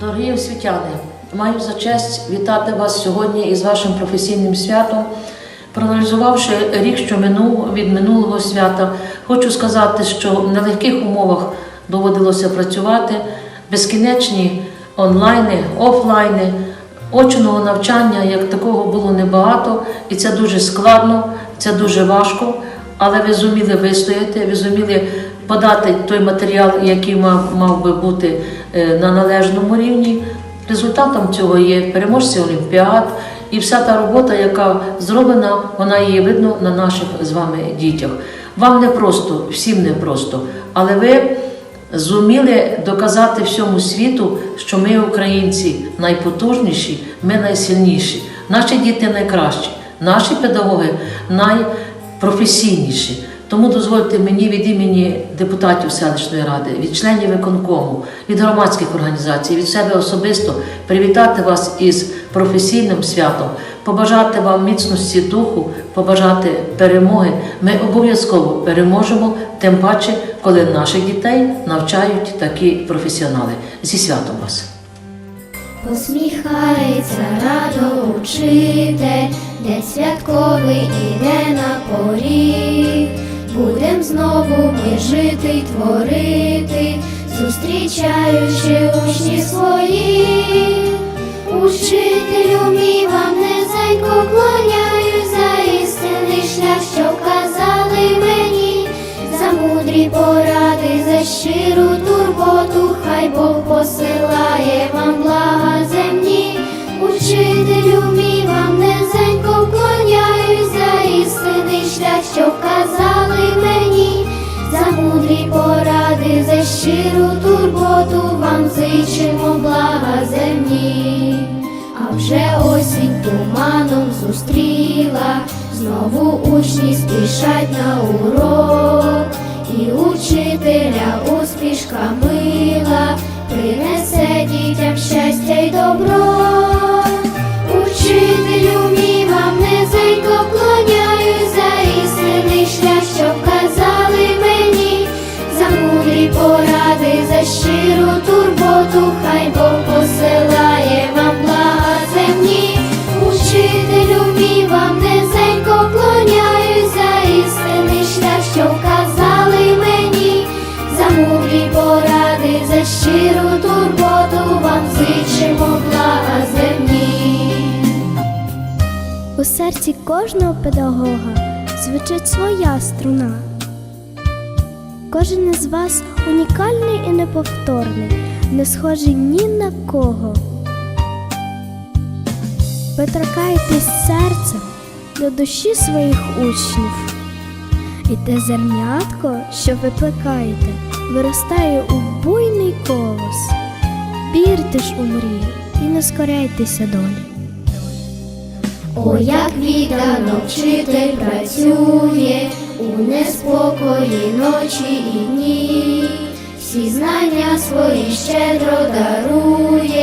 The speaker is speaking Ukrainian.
Дорогі освітяни, маю за честь вітати вас сьогодні із вашим професійним святом. Проаналізувавши рік, що минув від минулого свята, хочу сказати, що в нелегких умовах доводилося працювати, безкінечні онлайни, офлайни, очного навчання як такого було небагато, і це дуже складно, це дуже важко. Але ви зуміли вистояти, ви зуміли подати той матеріал, який мав, мав би бути е, на належному рівні. Результатом цього є переможці Олімпіад і вся та робота, яка зроблена, вона її видно на наших з вами дітях. Вам не просто, всім не просто, але ви зуміли доказати всьому світу, що ми, українці, найпотужніші, ми найсильніші, наші діти найкращі, наші педагоги найпрофесійніші. Тому дозвольте мені від імені депутатів селищної ради, від членів виконкому, від громадських організацій, від себе особисто привітати вас із професійним святом, побажати вам міцності духу, побажати перемоги. Ми обов'язково переможемо, тим паче, коли наших дітей навчають такі професіонали. Зі святом вас! Посміхається радо учитель, день святковий знову ми жити й творити, зустрічаючи учні свої. Учителю мій вам низенько клоняю за істинний шлях, що вказали мені, за мудрі поради, за щиру турботу, хай Бог зичимо блага земні. А вже осінь туманом зустріла, знову учні спішать на урок, і учителя успішка мила принесе дітям щастя й добро. За щиру турботу, хай Бог посилає вам блага земні. Учителю мій вам низенько за істинний шлях, що вказали мені, за мудрі поради, за щиру турботу вам зичимо блага земні. У серці кожного педагога звучить своя струна. Кожен із вас унікальний і неповторний, не схожий ні на кого. Ви торкаєтесь серцем до душі своїх учнів. І те зернятко, що ви плекаєте, виростає у буйний колос. Вірте ж у мрію і не скоряйтеся долі. О, як віддано вчитель працює у неспокої ночі і дні, всі знання свої щедро дарує